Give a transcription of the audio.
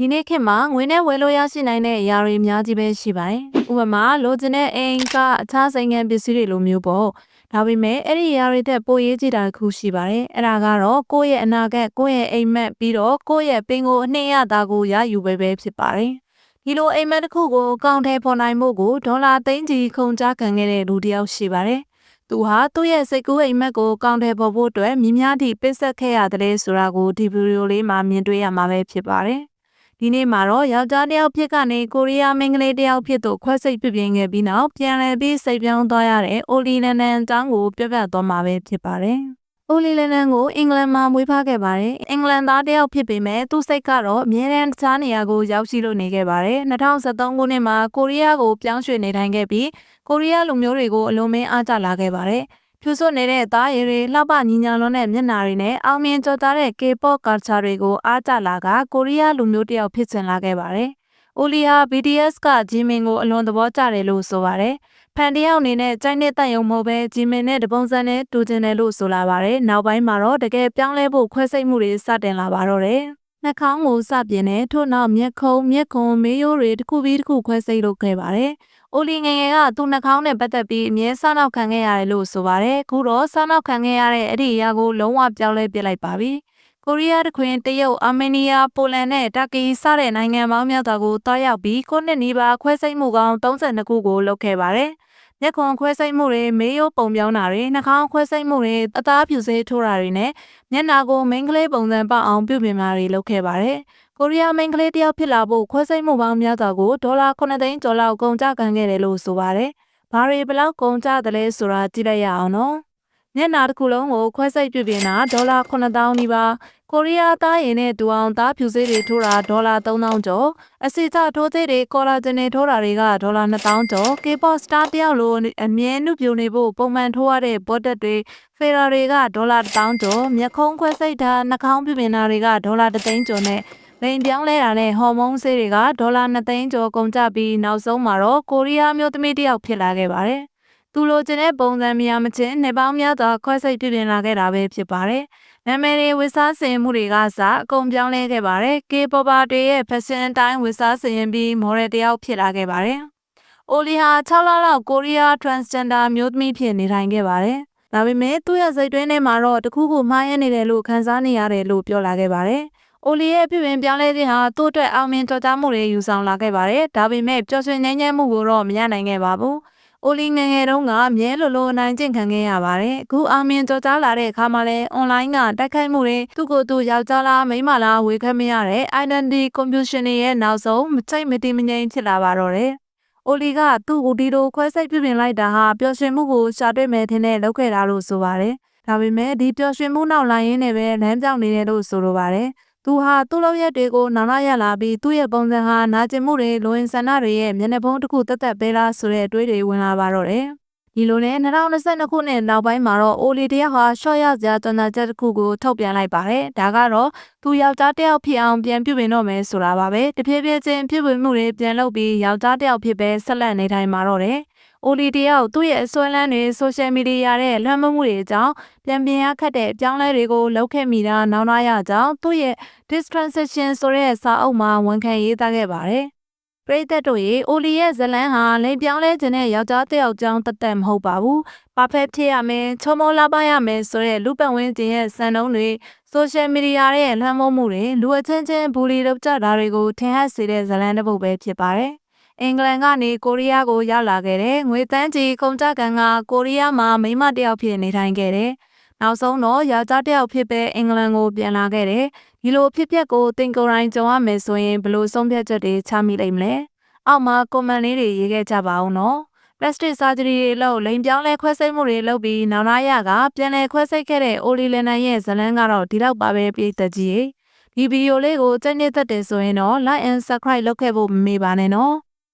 ဒီနေ့ခေတ်မှာငွေနဲ့ဝယ်လို့ရရှိနိုင်တဲ့အရာတွေအများကြီးပဲရှိပါတယ်။ဥပမာလိုချင်တဲ့အိမ်ကအခြားဆိုင်ငံပစ္စည်းတွေလိုမျိုးပေါ့။ဒါပေမဲ့အဲ့ဒီအရာတွေတက်ပိုရေးကြည့်တာတစ်ခုရှိပါတယ်။အဲ့ဒါကတော့ကိုယ့်ရဲ့အနာဂတ်ကိုယ့်ရဲ့အိမ်မက်ပြီးတော့ကိုယ့်ရဲ့ပင်ကိုအနှင်းရတာကိုရယူပဲပဲဖြစ်ပါတယ်။ဒီလိုအိမ်မက်တစ်ခုကိုအကောင့်ထဲပေါ်နိုင်မှုကိုဒေါ်လာသိန်းကြီးခုန်ကြားခံခဲ့တဲ့လူတစ်ယောက်ရှိပါတယ်။သူဟာသူ့ရဲ့စိတ်ကူးအိမ်မက်ကိုကောင်းတယ်ပေါ်ဖို့အတွက်မြင်းများသည့်ပစ်ဆက်ခဲ့ရတယ်ဆိုတာကိုဒီဗီဒီယိုလေးမှာမြင်တွေ့ရမှာပဲဖြစ်ပါတယ်။ ဒီနေ့မှာတော့ယောက်ျားတစ်ယောက်ဖြစ်ကနေကိုရီးယားမိန်းကလေးတစ်ယောက်ဖြစ်သို့ခွဲစိတ်ပြပြင်ခဲ့ပြီးနောက်ပြန်လည်ပြီးစိတ်ပြောင်းသွားရတဲ့အိုလီလန်နန်အကြောင်းကိုပြပြသွားမှာပဲဖြစ်ပါတယ်။အိုလီလန်နန်ကိုအင်္ဂလန်မှာမွေးဖွားခဲ့ပါတယ်။အင်္ဂလန်သားတစ်ယောက်ဖြစ်ပေမဲ့သူ့စိတ်ကတော့အမြဲတမ်းတခြားနေရာကိုရောက်ရှိလို့နေခဲ့ပါတယ်။2013ခုနှစ်မှာကိုရီးယားကိုပြောင်းရွှေ့နေထိုင်ခဲ့ပြီးကိုရီးယားလူမျိုးတွေကိုအလုံးမင်းအားကျလာခဲ့ပါတယ်။ ဖြူစွတ်နေတဲ့သားရည်တွေလှပညီညာလွန်တဲ့မျက်နှာတွေနဲ့အောင်မြင်ကျော်သားတဲ့ K-pop culture တွေကိုအားကျလာကကိုရီးယားလူမျိုးတစ်ယောက်ဖြစ်ချင်လာခဲ့ပါတယ်။အိုလီဟာ BTS ကဂျီမင်ကိုအလွန်သဘောကျတယ်လို့ဆိုပါတယ်။ဖန်တယောက်အနေနဲ့ကြိုက်တဲ့တန်ယုံမဟုတ်ပဲဂျီမင်နဲ့တပုံစံနဲ့တူချင်တယ်လို့ဆိုလာပါတယ်။နောက်ပိုင်းမှာတော့တကယ်ပြောင်းလဲဖို့ခွဲစိတ်မှုတွေစတင်လာပါတော့တယ်။ နှာခေါင်းကိုစပြင်းနဲ့ထို့နောက်မျက်ခုံးမျက်ခုံးမေးရိုးတွေတစ်ခုပြီးတစ်ခုခွဲစိတ်လုပ်ခဲ့ပါတယ်။အိုလီငယ်ငယ်ကသူ့နှာခေါင်းနဲ့ပတ်သက်ပြီးအမြဲစားနောက်ခံခဲ့ရတယ်လို့ဆိုပါတယ်။ခုတော့စားနောက်ခံခဲ့ရတဲ့အဲ့ဒီအရာကိုလုံးဝပြောင်းလဲပြစ်လိုက်ပါပြီ။ကိုရီးယားတခွင်တရုတ်အာမေးနီးယားပိုလန်နဲ့တာကီစတဲ့နိုင်ငံပေါင်းများစွာကိုတွားရောက်ပြီးခုနှစ်နီးပါးခွဲစိတ်မှုကောင်း32ခုကိုလုပ်ခဲ့ပါတယ်။ မျက်ခွန်ခွဲစိတ်မှုတွေမေးရိုးပုံပြောင်းတာတွေနှာခေါင်းခွဲစိတ်မှုတွေအသားဖြူစေးထိုးတာတွေနဲ့မျက်နာကိုမိန်းကလေးပုံစံပေါအောင်ပြုပြင်တာတွေလုပ်ခဲ့ပါတယ်။ကိုရီးယားမိန်းကလေးတယောက်ဖြစ်လာဖို့ခွဲစိတ်မှုပေါင်းများစွာကိုဒေါ်လာ9သိန်းကျော်လောက်ကုန်ကျခံခဲ့တယ်လို့ဆိုပါတယ်။ဘာတွေဘလောက်ကုန်ကျတယ်လဲဆိုတာကြည့်လိုက်ရအောင်နော်။ မျက်နှာတစ်ခုလုံးကိုခွဲစိတ်ပြုပြင်တာဒေါ်လာ9000နီးပါးကိုရီးယားသားရင်နဲ့တူအောင်သားဖြူစေးတွေထိုးတာဒေါ်လာ3000ကျော်အစီချထိုးစေးတွေကော်လာဂျင်တွေထိုးတာတွေကဒေါ်လာ2000ကျော် K-pop star တယောက်လိုအမြဲနှုတ်ပြနေဖို့ပုံမှန်ထိုးရတဲ့ဘော့တက်တွေဖယ်ရာတွေကဒေါ်လာ1000ကျော်မျက်ခုံးခွဲစိတ်တာနှာခေါင်းပြုပြင်တာတွေကဒေါ်လာ3သိန်းကျော်နဲ့လိန်ပြောင်းလဲတာနဲ့ဟော်မုန်းဆေးတွေကဒေါ်လာ2သိန်းကျော်ကုန်ကျပြီးနောက်ဆုံးမှာတော့ကိုရီးယားမျိုးသမီးတစ်ယောက်ဖြစ်လာခဲ့ပါတယ်။ သူလိုချင်တဲ့ပုံစံများမချင်းနှစ်ပေါင်းများစွာခွဲစိတ်ပြပြင်လာခဲ့တာပဲဖြစ်ပါတယ်။နာမည်တွေဝစ်စားစင်မှုတွေကစအကုန်ပြောင်းလဲခဲ့ပါတယ်။ K-popper တွေရဲ့ fashion အတိုင်းဝစ်စားစင်ပြီး model တစ်ယောက်ဖြစ်လာခဲ့ပါတယ်။အိုလီဟာ6လလောက်ကိုရီးယား transgender မျိုးသမီးဖြစ်နေထိုင်ခဲ့ပါတယ်။ဒါပေမဲ့သူ့ရဲ့စိတ်တွင်းထဲမှာတော့တခုခုမှားယွင်းနေတယ်လို့ခံစားနေရတယ်လို့ပြောလာခဲ့ပါတယ်။အိုလီရဲ့ပြုပြင်ပြောင်းလဲခြင်းဟာသူ့အတွက်အောင်မြင်ကြော်ကြားမှုတွေယူဆောင်လာခဲ့ပါတယ်။ဒါပေမဲ့ပျော်ရွှင်ငြိမ်းချမ်းမှုကိုတော့မရနိုင်ခဲ့ပါဘူး။ အိုလီငယ်ငယ်တုန်းကမြဲလိုလိုအနိုင်ကျင့်ခံခဲ့ရပါတယ်။အခုအောင်မြင်ကြော်ကြားလာတဲ့အခါမှာလည်း online ကတိုက်ခိုက်မှုတွေသူ့ကိုယ်သူယောက်ျားလားမိန်းမလားဝေခွင့်မရတဲ့ identity confusion တွေရဲ့နောက်ဆုံးမချိတ်မတိမငြိမ်ဖြစ်လာပါတော့တယ်။အိုလီကသူ့ကိုဒီလိုခွဲစိတ်ပြုပြင်လိုက်တာဟာပျော်ရွှင်မှုကိုရှာတွေ့မယ်ထင်တဲ့လုပ်ခဲ့တာလို့ဆိုပါတယ်။ဒါပေမဲ့ဒီပျော်ရွှင်မှုနောက်လိုင်းရင်းနဲ့ပဲလမ်းပြောင်းနေတယ်လို့ဆိုလိုပါတယ်။ သူဟာသူ့လောက်ရက်တွေကိုနာနာရလာပြီးသူ့ရဲ့ပုံစံဟာနာကျင်မှုတွေလိုရင်ဆန္ဒတွေရဲ့မျက်နှာဖုံးတစ်ခုတက်တက်ပဲလားဆိုတဲ့အတွေးတွေဝင်လာပါတော့တယ်။ဒီလိုနဲ့2022ခုနှစ်နောက်ပိုင်းမှာတော့အိုလီတယောက်ဟာရှော့ရစရာတနာချက်တစ်ခုကိုထုတ်ပြန်လိုက်ပါတယ်။ဒါကတော့သူယောက်ျားတစ်ယောက်ဖြစ်အောင်ပြန်ပြုပြင်တော့မယ်ဆိုတာပါပဲ။တဖြည်းဖြည်းချင်းပြုပြင်မှုတွေပြန်လုပ်ပြီးယောက်ျားတစ်ယောက်ဖြစ်ပဲဆက်လက်နေထိုင်မှာတော့တယ်။အိုလီတယောက်သူ့ရဲ့အစွဲလန်းတွေဆိုရှယ်မီဒီယာရဲ့လွှမ်းမိုးမှုတွေအကြောင်းပြန်ပြင်ရခတ်တဲ့အပြောင်းလဲတွေကိုလုပ်ခဲ့မိတာနောက်နာရကြောင်းသူ့ရဲ့ Distransition ဆိုတဲ့စာအုပ်မှာဝန်ခံရေးသားခဲ့ပါတယ်။ပရိသတ်တို့ရေအိုလီရဲ့ဇလန်းဟာလိမ်ပြောင်းလဲခြင်းနဲ့ယောက်ျားတစ်ယောက်ကြောင်းတသက်မဟုတ်ပါဘူး။ perfect ဖြစ်ရမယ်၊ချုံမောလာပါရမယ်ဆိုတဲ့လူပတ်ဝန်းကျင်ရဲ့စံနှုန်းတွေ social media ရဲ့လွှမ်းမိုးမှုတွေလူအချင်းချင်းဘူလီလုပ်ကြတာတွေကိုထင်ဟပ်စေတဲ့ဇလန်းတစ်ပုဒ်ပဲဖြစ်ပါတယ်။အင်္ဂလန်ကနေကိုရီးယားကိုရောက်လာခဲ့တဲ့ငွေတန်းကြီးကုန်ကြကန်ကကိုရီးယားမှာမိန်းမတစ်ယောက်ဖြစ်နေထိုင်ခဲ့တယ်။ နောက်ဆုံးတော့ယောက်ျားတစ်ယောက်ဖြစ်ပဲအင်္ဂလန်ကိုပြန်လာခဲ့တယ်။ဒီလိုဖြစ်ပျက်ကိုတင်ကိုယ်တိုင်ကြုံရမယ်ဆိုရင်ဘယ်လိုဆုံးဖြတ်ချက်တွေချမိလိမ့်မလဲ။အောက်မှာကွန်မန့်လေးတွေရေးခဲ့ကြပါဦးနော်။ plastic surgery တွေလုပ်လိမ်ပြောင်းလဲခွဲစိတ်မှုတွေလုပ်ပြီးနောက်နာရကပြန်လည်ခွဲစိတ်ခဲ့တဲ့အိုလီလန်နန်ရဲ့ဇလန်းကတော့ဒီလောက်ပါပဲပြည်သက်ကြီး။ဒီဗီဒီယိုလေးကိုကြိုက်နေတတ်တယ်ဆိုရင်တော့ like and subscribe လုပ်ခဲ့ဖို့မမေ့ပါနဲ့နော်။